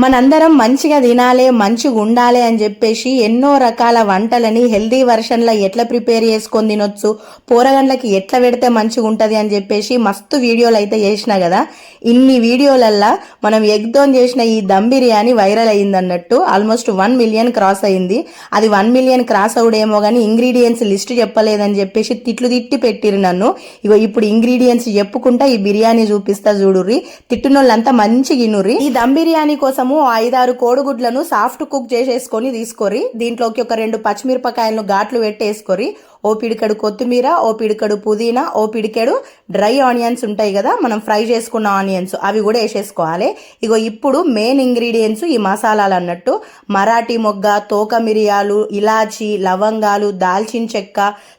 మనందరం మంచిగా తినాలి మంచిగా ఉండాలి అని చెప్పేసి ఎన్నో రకాల వంటలని హెల్దీ వర్షన్లో ఎట్లా ప్రిపేర్ చేసుకొని తినొచ్చు పోరగండ్లకి ఎట్లా పెడితే మంచిగా ఉంటుంది అని చెప్పేసి మస్తు వీడియోలు అయితే చేసిన కదా. ఇన్ని వీడియోలల్లా మనం ఎగ్దోన్ చేసిన ఈ దమ్ బిర్యానీ వైరల్ అయింది అన్నట్టు. ఆల్మోస్ట్ వన్ మిలియన్ క్రాస్ అయింది. అది వన్ మిలియన్ క్రాస్ అవుడేమో కానీ ఇంగ్రీడియంట్స్ లిస్ట్ చెప్పలేదని చెప్పేసి తిట్లు తిట్టి పెట్టిరు నన్ను. ఇగో ఇప్పుడు ఇంగ్రీడియంట్స్ చెప్పుకుంటా ఈ బిర్యానీ చూపిస్తా చూడుర్రి. తిట్టినోళ్ళంతా మంచిగా ఇనుర్రి ఈ దమ్ బిర్యానీ కోసం కోసము ఐదారు కోడిగుడ్లను సాఫ్ట్ కుక్ చేసేసుకొని తీసుకోరి దీంట్లోకి ఒక రెండు పచ్చిమిరపకాయలను ఘాట్లు పెట్టేసుకొని ఓ పిడికడు కొత్తిమీర ఓ పిడికడు పుదీనా ఓ పిడికెడు డ్రై ఆనియన్స్ ఉంటాయి కదా మనం ఫ్రై చేసుకున్న ఆనియన్స్ అవి కూడా వేసేసుకోవాలి. ఇగో ఇప్పుడు మెయిన్ ఇంగ్రీడియంట్స్ ఈ మసాలాలు అన్నట్టు మరాఠీ మొగ్గ తోక మిరియాలు ఇలాచి లవంగాలు దాల్చిన చెక్క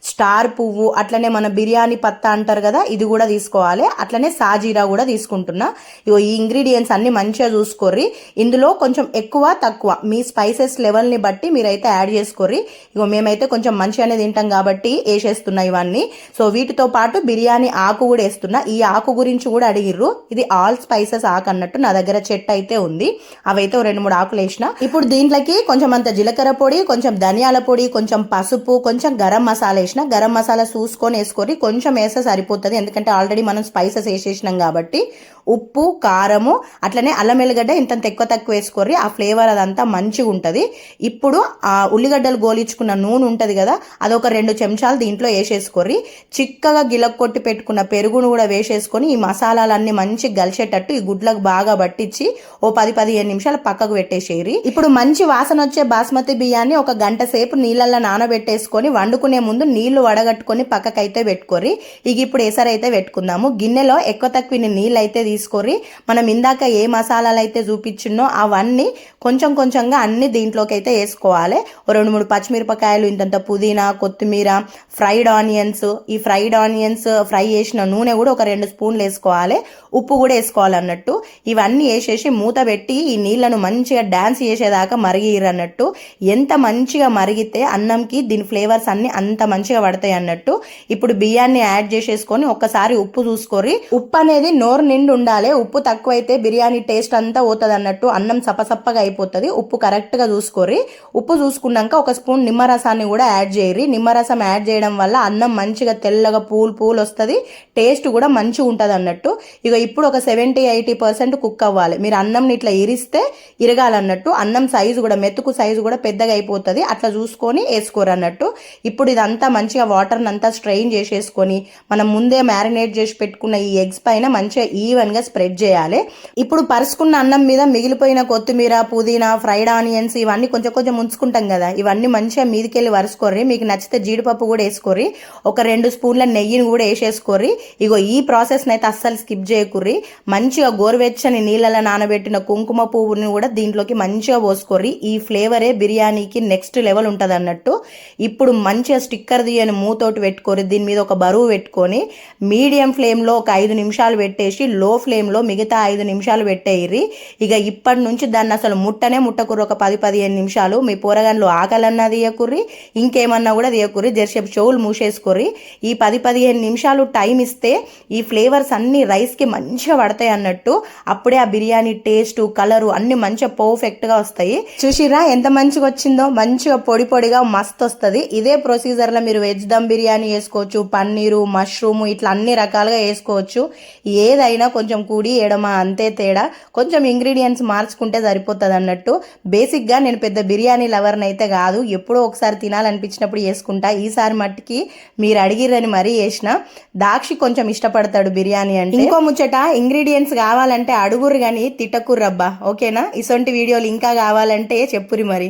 స్టార్ పువ్వు అట్లనే మన బిర్యానీ పత్తా అంటారు కదా ఇది కూడా తీసుకోవాలి. అట్లనే సాజీరా కూడా తీసుకుంటున్నా. ఇగో ఈ ఇంగ్రీడియంట్స్ అన్ని మంచిగా చూసుకోర్రి. ఇందులో కొంచెం ఎక్కువ తక్కువ మీ స్పైసెస్ లెవెల్ని బట్టి మీరైతే యాడ్ చేసుకోర్రి. ఇగో మేమైతే కొంచెం మంచిగానే తింటాం కాబట్టి వేసేస్తున్నా ఇవన్నీ. సో వీటితో పాటు బిర్యానీ ఆకు కూడా వేస్తున్నా. ఈ ఆకు గురించి కూడా అడిగిర్రు. ఇది ఆల్ స్పైసెస్ ఆకు అన్నట్టు నా దగ్గర చెట్టు అయితే ఉంది. అవైతే రెండు మూడు ఆకులు వేసిన. ఇప్పుడు దీంట్లోకి కొంచెం అంత జీలకర్ర పొడి కొంచెం ధనియాల పొడి కొంచెం పసుపు కొంచెం గరం మసాలా వేసిన. గరం మసాలా చూసుకొని వేసుకొని కొంచెం వేస్తే సరిపోతుంది. ఎందుకంటే ఆల్రెడీ మనం స్పైసెస్ వేసేసినాం కాబట్టి. ఉప్పు కారము అట్లనే అల్లం ఎల్లిగడ్డ ఇంత ఎక్కువ తక్కువ వేసుకోర్రి. ఆ ఫ్లేవర్ అదంతా మంచిగా ఉంటుంది. ఇప్పుడు ఆ ఉల్లిగడ్డలు గోలించుకున్న నూనె ఉంటుంది కదా అదొక రెండు చెంచాలు దీంట్లో వేసేసుకోర్రి. చిక్కగా గిలక్ కొట్టి పెట్టుకున్న పెరుగును కూడా వేసేసుకొని ఈ మసాలాలన్నీ మంచిగా గలిచేటట్టు ఈ గుడ్లకు బాగా పట్టించి ఓ పది పదిహేను నిమిషాలు పక్కకు పెట్టేసేయరి ఇప్పుడు మంచి వాసన వచ్చే బాస్మతి బియ్యాన్ని ఒక గంట సేపు నీళ్ళల్లో నానబెట్టేసుకొని వండుకునే ముందు నీళ్ళు వడగట్టుకొని పక్కకైతే పెట్టుకోరి ఇక ఇప్పుడు ఎసరైతే పెట్టుకుందాము. గిన్నెలో ఎక్కువ తక్కువ నీళ్ళు అయితే తీసుకొని మనం ఇందాక ఏ మసాలాలు అయితే చూపించిన్నో అవన్నీ కొంచెం కొంచెంగా అన్ని దీంట్లోకి అయితే వేసుకోవాలి రెండు మూడు పచ్చిమిరపకాయలు ఇంతంత పుదీనా కొత్తిమీర ఫ్రైడ్ ఆనియన్స్. ఈ ఫ్రైడ్ ఆనియన్స్ ఫ్రై చేసిన నూనె కూడా ఒక రెండు స్పూన్లు వేసుకోవాలి. ఉప్పు కూడా వేసుకోవాలన్నట్టు ఇవన్నీ వేసేసి మూత పెట్టి ఈ నీళ్ళను మంచిగా డ్యాన్స్ చేసేదాకా మరిగిరన్నట్టు ఎంత మంచిగా మరిగితే అన్నంకి దీని ఫ్లేవర్స్ అన్ని అంత మంచిగా పడతాయి అన్నట్టు. ఇప్పుడు బియ్యాన్ని యాడ్ చేసేసుకొని ఒక్కసారి ఉప్పు చూసుకొని ఉప్పు అనేది నోరు నిండు ఉండాలి. ఉప్పు తక్కువైతే బిర్యానీ టేస్ట్ అంతా పోతుంది అన్నట్టు అన్నం సపసప్పగా అయిపోతుంది. ఉప్పు కరెక్ట్గా చూసుకోరి ఉప్పు చూసుకున్నాక ఒక స్పూన్ నిమ్మరసాన్ని కూడా యాడ్ చేయరి నిమ్మరసం యాడ్ చేయడం వల్ల అన్నం మంచిగా తెల్లగా పూలు పూలు వస్తుంది. టేస్ట్ కూడా మంచిగా ఉంటుంది అన్నట్టు ఇక ఇప్పుడు ఒక సెవెంటీ ఎయిటీ పర్సెంట్ కుక్ అవ్వాలి. మీరు అన్నంని ఇట్లా ఇరిస్తే ఇరగాలన్నట్టు. అన్నం సైజు కూడా మెతుకు సైజు కూడా పెద్దగా అయిపోతుంది. అట్లా చూసుకొని వేసుకోరు అన్నట్టు ఇప్పుడు ఇదంతా మంచిగా వాటర్ని అంతా స్ట్రెయిన్ చేసేసుకొని మనం ముందే మ్యారినేట్ చేసి పెట్టుకున్న ఈ ఎగ్స్ పైన మంచిగా ఈవెన్ ఈవెన్గా స్ప్రెడ్ చేయాలి. ఇప్పుడు పరుచుకున్న అన్నం మీద మిగిలిపోయిన కొత్తిమీర పుదీనా ఫ్రైడ్ ఆనియన్స్ ఇవన్నీ కొంచెం కొంచెం ఉంచుకుంటాం కదా. ఇవన్నీ మంచిగా మీదకెళ్ళి వరుసుకోర్రి మీకు నచ్చితే జీడిపప్పు కూడా వేసుకోర్రి. ఒక రెండు స్పూన్ల నెయ్యిని కూడా వేసేసుకోర్రి. ఇగో ఈ ప్రాసెస్ని అయితే అస్సలు స్కిప్ చేయకుర్రి. మంచిగా గోరువెచ్చని నీళ్ళలో నానబెట్టిన కుంకుమ పువ్వుని కూడా దీంట్లోకి మంచిగా పోసుకోర్రి. ఈ ఫ్లేవరే బిర్యానీకి నెక్స్ట్ లెవెల్ ఉంటుంది అన్నట్టు. ఇప్పుడు మంచిగా స్టిక్కర్ తీయని మూతోటి పెట్టుకోరి దీని మీద ఒక బరువు పెట్టుకొని మీడియం ఫ్లేమ్లో ఒక ఐదు నిమిషాలు పెట్టేసి లో ఫ్లేమ్లో మిగతా ఐదు నిమిషాలు పెట్టేయిర్రి ఇక ఇప్పటి నుంచి దాన్ని అసలు ముట్టనే ముట్టకుర్రి. ఒక పది పదిహేను నిమిషాలు మీ పోరగాన్లు ఆకలన్నా తీయకుర్రి ఇంకేమన్నా కూడా తీయకుర్రి. జరసేపు చెవులు మూసేసుకుర్రి. ఈ పది పదిహేను నిమిషాలు టైం ఇస్తే ఈ ఫ్లేవర్స్ అన్ని రైస్కి మంచిగా పడతాయి అన్నట్టు. అప్పుడే ఆ బిర్యానీ టేస్ట్ కలరు అన్ని మంచిగా పర్ఫెక్ట్గా వస్తాయి. చూసిరా ఎంత మంచిగా వచ్చిందో? మంచిగా పొడి పొడిగా మస్తు వస్తుంది. ఇదే ప్రొసీజర్లో మీరు వెజ్ దమ్ బిర్యానీ వేసుకోవచ్చు పన్నీరు మష్రూమ్ ఇట్లా అన్ని రకాలుగా వేసుకోవచ్చు. ఏదైనా కొంచెం కొంచెం కూడి ఎడమ అంతే తేడా. కొంచెం ఇంగ్రీడియంట్స్ మార్చుకుంటే సరిపోతుంది అన్నట్టు బేసిక్గా నేను పెద్ద బిర్యానీ లవర్ని అయితే కాదు. ఎప్పుడో ఒకసారి తినాలనిపించినప్పుడు చేసుకుంటా. ఈసారి మట్టికి మీరు అడిగిరని మరీ వేసిన దాక్షి కొంచెం ఇష్టపడతాడు బిర్యానీ అంటే. ఇంకో ముచ్చట ఇంగ్రీడియంట్స్ కావాలంటే అడుగురు కానీ తిట్టకుర్రబ్బా. ఓకేనా? ఇసొంటి వీడియోలు ఇంకా కావాలంటే చెప్పురి మరి.